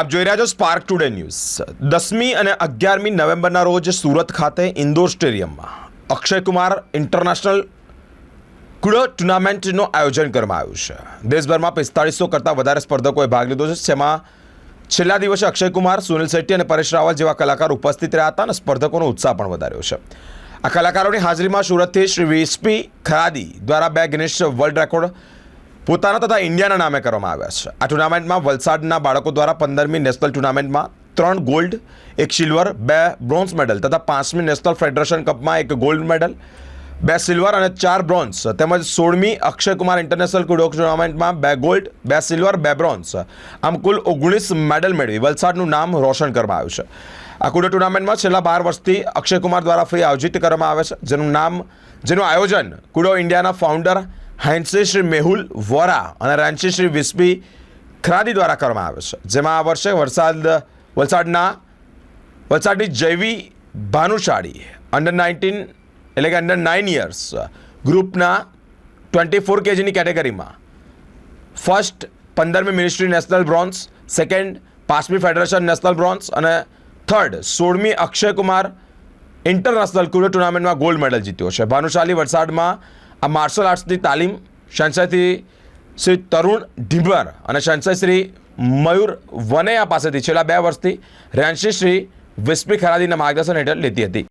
આપ જોઈ રહ્યા છો સ્પાર્ક ટુડે ન્યૂઝ દસમી અને અગિયારમી નવેમ્બરના રોજ સુરત ખાતે ઇન્દોર સ્ટેડિયમમાં અક્ષય કુમાર ઇન્ટરનેશનલ કુડો ટુર્નામેન્ટનું આયોજન કરવામાં આવ્યું છે. દેશભરમાં પિસ્તાળીસો કરતાં વધારે સ્પર્ધકોએ ભાગ લીધો છે, જેમાં છેલ્લા દિવસે અક્ષય કુમાર, સુનિલ શેટ્ટી અને પરેશ રાવલ જેવા કલાકાર ઉપસ્થિત રહ્યા હતા અને સ્પર્ધકોનો ઉત્સાહ પણ વધાર્યો છે. આ કલાકારોની હાજરીમાં સુરતથી શ્રી વીસપી ખરાદી દ્વારા બે ગિનિશ વર્લ્ડ રેકોર્ડ પોતાના તથા ઇન્ડિયાના નામે કરવામાં આવ્યા છે. આ ટુર્નામેન્ટમાં વલસાડના બાળકો દ્વારા પંદરમી નેશનલ ટુર્નામેન્ટમાં ત્રણ ગોલ્ડ, એક સિલ્વર, બે બ્રોન્ઝ મેડલ તથા પાંચમી નેશનલ ફેડરેશન કપમાં એક ગોલ્ડ મેડલ, બે સિલ્વર અને ચાર બ્રોન્ઝ તેમજ સોળમી અક્ષય કુમાર ઇન્ટરનેશનલ કુડો ટુર્નામેન્ટમાં બે ગોલ્ડ, બે સિલ્વર, બે બ્રોન્ઝ. આમ કુલ ઓગણીસ મેડલ મેળવી વલસાડનું નામ રોશન કરવામાં આવ્યું છે. આ કુડો ટુર્નામેન્ટમાં છેલ્લા બાર વર્ષથી અક્ષય કુમાર દ્વારા ફ્રી આયોજિત કરવામાં આવે છે, જેનું નામ, જેનું આયોજન કુડો ઇન્ડિયાના ફાઉન્ડર હેન્સી શ્રી મેહુલ વોરા અને રાંચી શ્રી વિસ્પી ખરાદી દ્વારા કરવામાં આવે છે. જેમાં આ વર્ષે વરસાદ, વલસાડના, વલસાડની જૈવી ભાનુશાળી અંડર નાઇન્ટીન એટલે કે અંડર નાઇન યર્સ ગ્રુપના ટ્વેન્ટી ફોર કેજીની કેટેગરીમાં ફર્સ્ટ પંદરમી મિનિસ્ટ્રી નેશનલ બ્રોન્ઝ સેકન્ડ પાંચમી ફેડરેશન નેશનલ બ્રોન્ઝ અને થર્ડ સોળમી અક્ષય કુમાર ઇન્ટરનેશનલ કુડો ટુર્નામેન્ટમાં ગોલ્ડ મેડલ જીત્યો છે. ભાનુશાલી વલસાડમાં આ માર્શલ આર્ટ્સની તાલીમ સંશયથી શ્રી તરુણ ઢીંભર અને સંસદ શ્રી મયુર વનૈયા પાસેથી છેલ્લા બે વર્ષથી રેન્શી શ્રી વિસ્પી ખરાદીના માર્ગદર્શન હેઠળ લેતી હતી.